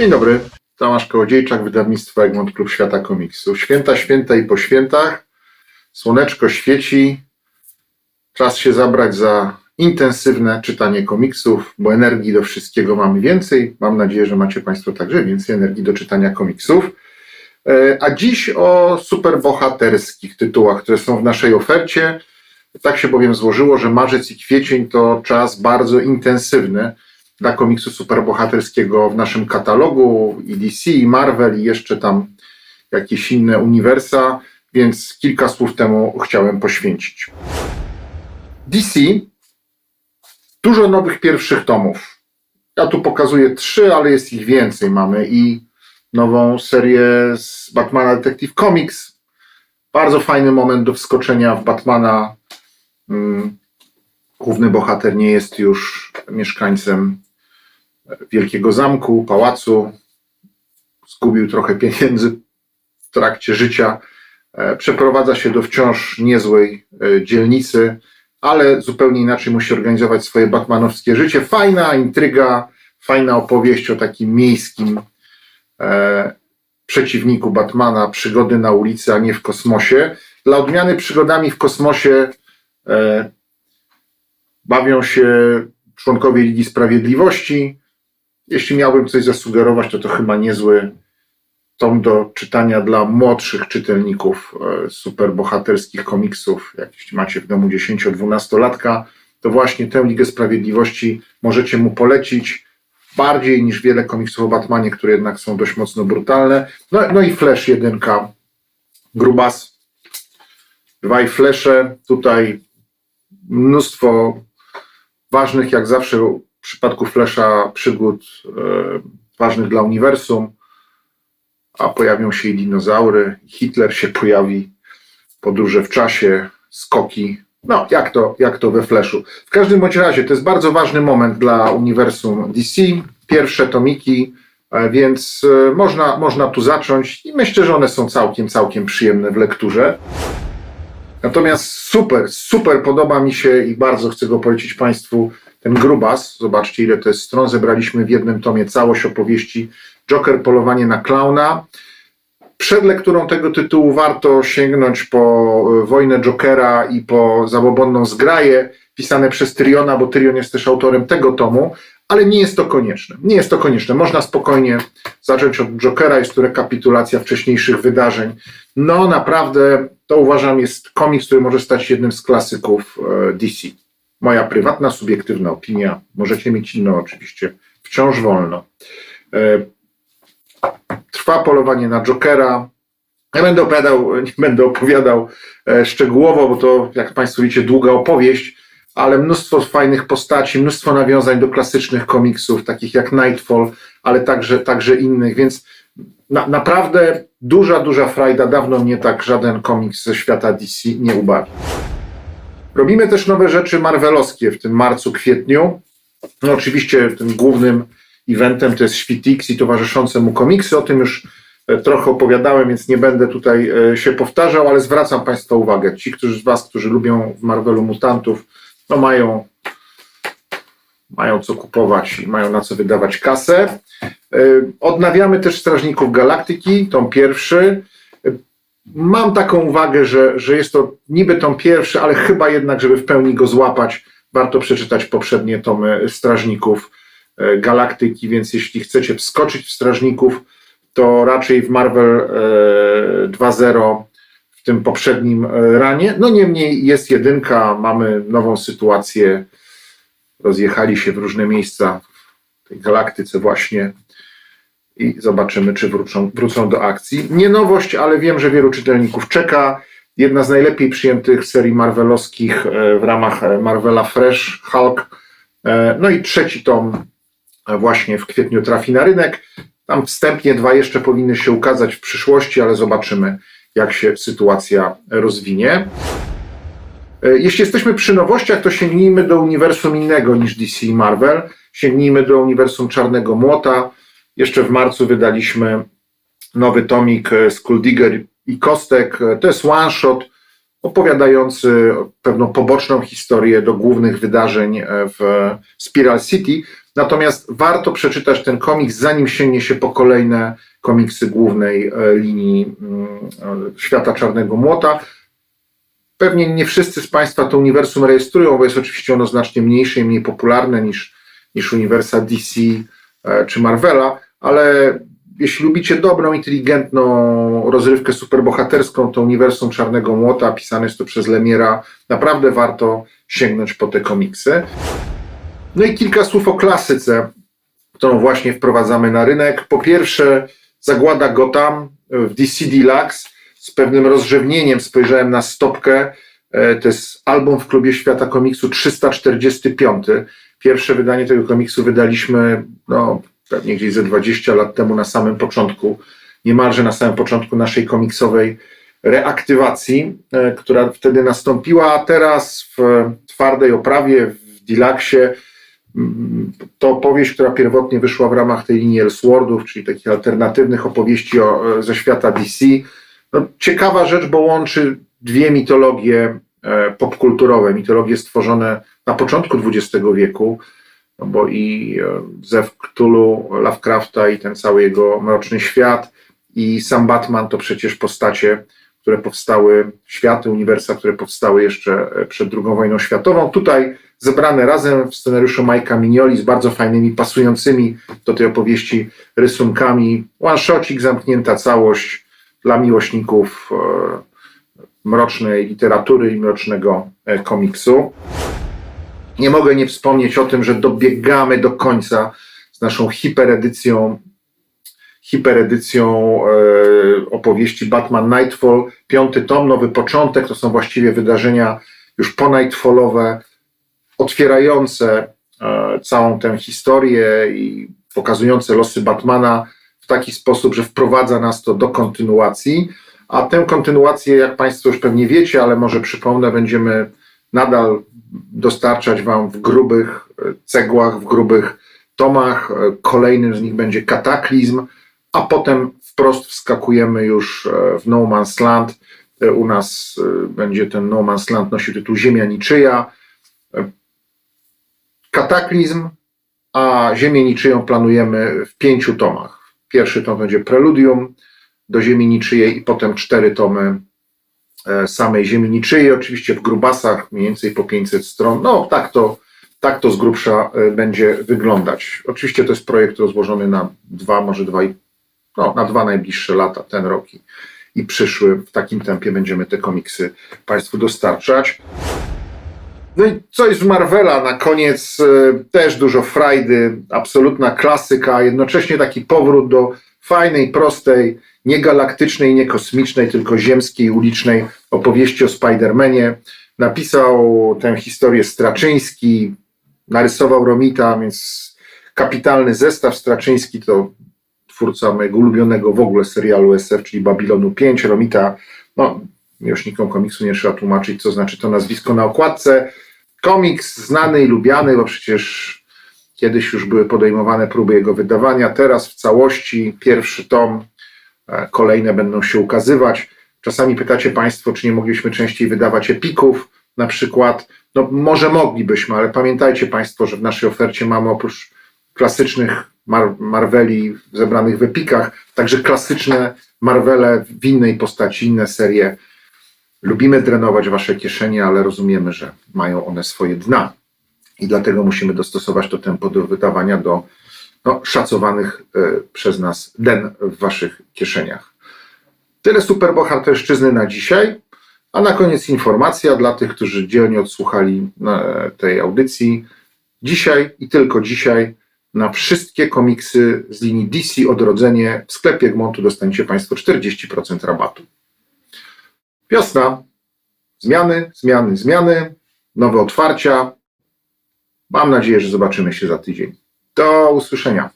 Dzień dobry, Tomasz Kołodziejczak, wydawnictwo Egmont Klub Świata Komiksu. Święta, święta i po świętach, słoneczko świeci, czas się zabrać za intensywne czytanie komiksów, bo energii do wszystkiego mamy więcej. Mam nadzieję, że macie Państwo także więcej energii do czytania komiksów. E, A dziś o superbohaterskich tytułach, które są w naszej ofercie. Tak się bowiem złożyło, że marzec i kwiecień to czas bardzo intensywny dla komiksu superbohaterskiego w naszym katalogu i DC, i Marvel, i jeszcze tam jakieś inne uniwersa, więc kilka słów temu chciałem poświęcić. DC dużo nowych pierwszych tomów. Ja tu pokazuję trzy, ale jest ich więcej. Mamy i nową serię z Batmana Detective Comics. Bardzo fajny moment do wskoczenia w Batmana. Mm, Główny bohater nie jest już mieszkańcem wielkiego zamku, pałacu. Zgubił trochę pieniędzy w trakcie życia. E, Przeprowadza się do wciąż niezłej e, dzielnicy, ale zupełnie inaczej musi organizować swoje batmanowskie życie. Fajna intryga, fajna opowieść o takim miejskim e, przeciwniku Batmana, przygody na ulicy, a nie w kosmosie. Dla odmiany przygodami w kosmosie e, bawią się członkowie Ligi Sprawiedliwości. Jeśli miałbym coś zasugerować, to to chyba niezły tom do czytania dla młodszych czytelników e, superbohaterskich komiksów. Jak jeśli macie w domu 10-12-latka, to właśnie tę Ligę Sprawiedliwości możecie mu polecić bardziej niż wiele komiksów o Batmanie, które jednak są dość mocno brutalne. No, no i Flash 1, Grubas, dwaj Flesze, tutaj mnóstwo ważnych, jak zawsze przypadku Flasha, przygód e, ważnych dla uniwersum, a pojawią się i dinozaury, Hitler się pojawi, podróże w czasie, skoki, no jak to, jak to we Flashu. W każdym bądź razie to jest bardzo ważny moment dla uniwersum DC, pierwsze tomiki, e, więc e, można, można tu zacząć i myślę, że one są całkiem, całkiem przyjemne w lekturze. Natomiast super, super podoba mi się i bardzo chcę go polecić Państwu ten grubas. Zobaczcie, ile to jest stron. Zebraliśmy w jednym tomie całość opowieści Joker Polowanie na klauna. Przed lekturą tego tytułu warto sięgnąć po e, Wojnę Jokera i po Zabobonną Zgraję, pisane przez Tyriona, bo Tyrion jest też autorem tego tomu, ale nie jest to konieczne. Nie jest to konieczne. Można spokojnie zacząć od Jokera, jest tu rekapitulacja wcześniejszych wydarzeń. No naprawdę, to uważam jest komiks, który może stać się jednym z klasyków e, DC. Moja prywatna, subiektywna opinia. Możecie mieć inną oczywiście. Wciąż wolno. E, Trwa polowanie na Jokera. Nie będę opowiadał, nie będę opowiadał e, szczegółowo, bo to, jak Państwo widzicie, długa opowieść, ale mnóstwo fajnych postaci, mnóstwo nawiązań do klasycznych komiksów, takich jak Nightfall, ale także, także innych, więc na, naprawdę duża, duża frajda. Dawno mnie tak żaden komiks ze świata DC nie ubawił. Robimy też nowe rzeczy marvelowskie w tym marcu, kwietniu. No oczywiście tym głównym eventem to jest Świt X i towarzyszące mu komiksy. O tym już e, trochę opowiadałem, więc nie będę tutaj e, się powtarzał, ale zwracam Państwa uwagę. Ci którzy z Was, którzy lubią w Marvelu mutantów, no mają, mają co kupować i mają na co wydawać kasę. E, Odnawiamy też Strażników Galaktyki, tom pierwszy. Mam taką uwagę, że, że jest to niby tom pierwszy, ale chyba jednak, żeby w pełni go złapać, warto przeczytać poprzednie tomy Strażników e, Galaktyki, więc jeśli chcecie wskoczyć w Strażników, to raczej w Marvel e, 2.0 w tym poprzednim e, ranie. No niemniej jest jedynka, mamy nową sytuację, rozjechali się w różne miejsca w tej galaktyce właśnie i zobaczymy, czy wrócą, wrócą do akcji. Nie nowość, ale wiem, że wielu czytelników czeka. Jedna z najlepiej przyjętych serii marvelowskich e, w ramach e, Marvela Fresh, Hulk. E, No i trzeci tom właśnie w kwietniu trafi na rynek. Tam wstępnie dwa jeszcze powinny się ukazać w przyszłości, ale zobaczymy, jak się sytuacja rozwinie. Jeśli jesteśmy przy nowościach, to sięgnijmy do uniwersum innego niż DC i Marvel. Sięgnijmy do uniwersum Czarnego Młota. Jeszcze w marcu wydaliśmy nowy tomik e, Skuldigger i Kostek. E, To jest one shot opowiadający pewną poboczną historię do głównych wydarzeń e, w Spiral City. Natomiast warto przeczytać ten komiks, zanim sięgnie się po kolejne komiksy głównej linii mm, Świata Czarnego Młota. Pewnie nie wszyscy z Państwa to uniwersum rejestrują, bo jest oczywiście ono znacznie mniejsze i mniej popularne niż, niż uniwersa DC czy Marvela, ale jeśli lubicie dobrą, inteligentną rozrywkę superbohaterską, to uniwersum Czarnego Młota, pisane jest to przez Lemiera, naprawdę warto sięgnąć po te komiksy. No i kilka słów o klasyce, którą właśnie wprowadzamy na rynek. Po pierwsze, Zagłada Gotham w DC Deluxe. Z pewnym rozrzewnieniem spojrzałem na stopkę. E, To jest album w Klubie Świata Komiksu 345. Pierwsze wydanie tego komiksu wydaliśmy no, pewnie gdzieś ze 20 lat temu na samym początku, niemalże na samym początku naszej komiksowej reaktywacji, e, która wtedy nastąpiła, a teraz w twardej oprawie, w Deluxe mm, to opowieść, która pierwotnie wyszła w ramach tej linii Elseworldów, czyli takich alternatywnych opowieści o, e, ze świata DC. No, ciekawa rzecz, bo łączy dwie mitologie popkulturowe, mitologie stworzone na początku XX wieku, no bo i e, Zew Cthulhu, Lovecrafta i ten cały jego mroczny świat i sam Batman to przecież postacie, które powstały, światy, uniwersa, które powstały jeszcze e, przed II wojną światową. Tutaj zebrane razem w scenariuszu Majka Mignoli z bardzo fajnymi, pasującymi do tej opowieści rysunkami. One-shotcik, zamknięta całość dla miłośników e, mrocznej literatury i mrocznego e, komiksu. Nie mogę nie wspomnieć o tym, że dobiegamy do końca z naszą hiperedycją hiperedycją e, opowieści Batman Nightfall. Piąty tom, nowy początek, to są właściwie wydarzenia już po-nightfallowe, otwierające e, całą tę historię i pokazujące losy Batmana w taki sposób, że wprowadza nas to do kontynuacji. A tę kontynuację, jak Państwo już pewnie wiecie, ale może przypomnę, będziemy nadal dostarczać Wam w grubych e, cegłach, w grubych tomach. E, Kolejnym z nich będzie Kataklizm, a potem wprost wskakujemy już e, w No Man's Land. U nas będzie ten No Man's Land nosił tytuł Ziemia Niczyja. Kataklizm, a Ziemię Niczyją planujemy w pięciu tomach. Pierwszy tom będzie Preludium do Ziemi Niczyjej i potem cztery tomy e, samej Ziemi Niczyjej, oczywiście w grubasach, mniej więcej po 500 stron. No tak to, tak to z grubsza e, będzie wyglądać. Oczywiście to jest projekt rozłożony na dwa, może dwa i no, na dwa najbliższe lata, ten rok i, i przyszły. W takim tempie będziemy te komiksy Państwu dostarczać. No i coś z Marvela na koniec, e, też dużo frajdy, absolutna klasyka, jednocześnie taki powrót do fajnej, prostej, nie galaktycznej, nie kosmicznej, tylko ziemskiej, ulicznej opowieści o Spider-Manie. Napisał tę historię Straczyński, narysował Romita, więc kapitalny zestaw. Straczyński to twórca mojego ulubionego w ogóle serialu SF, czyli Babilonu 5. Romita, no, miłośnikom komiksu nie trzeba tłumaczyć, co znaczy to nazwisko na okładce. Komiks znany i lubiany, bo przecież kiedyś już były podejmowane próby jego wydawania. Teraz w całości pierwszy tom, e, kolejne będą się ukazywać. Czasami pytacie Państwo, czy nie mogliśmy częściej wydawać epików, na przykład. No, może moglibyśmy, ale pamiętajcie Państwo, że w naszej ofercie mamy oprócz klasycznych Mar Marveli zebranych w epikach, także klasyczne Marvele w innej postaci, inne serie. Lubimy drenować Wasze kieszenie, ale rozumiemy, że mają one swoje dna i dlatego musimy dostosować to tempo do wydawania do no, szacowanych e, przez nas den w Waszych kieszeniach. Tyle superbohaterszczyzny na dzisiaj. A na koniec informacja dla tych, którzy dzielnie odsłuchali e, tej audycji. Dzisiaj i tylko dzisiaj na wszystkie komiksy z linii DC Odrodzenie w sklepie Egmontu dostaniecie Państwo 40% rabatu. Wiosna. Zmiany, zmiany, zmiany, nowe otwarcia. Mam nadzieję, że zobaczymy się za tydzień. Do usłyszenia.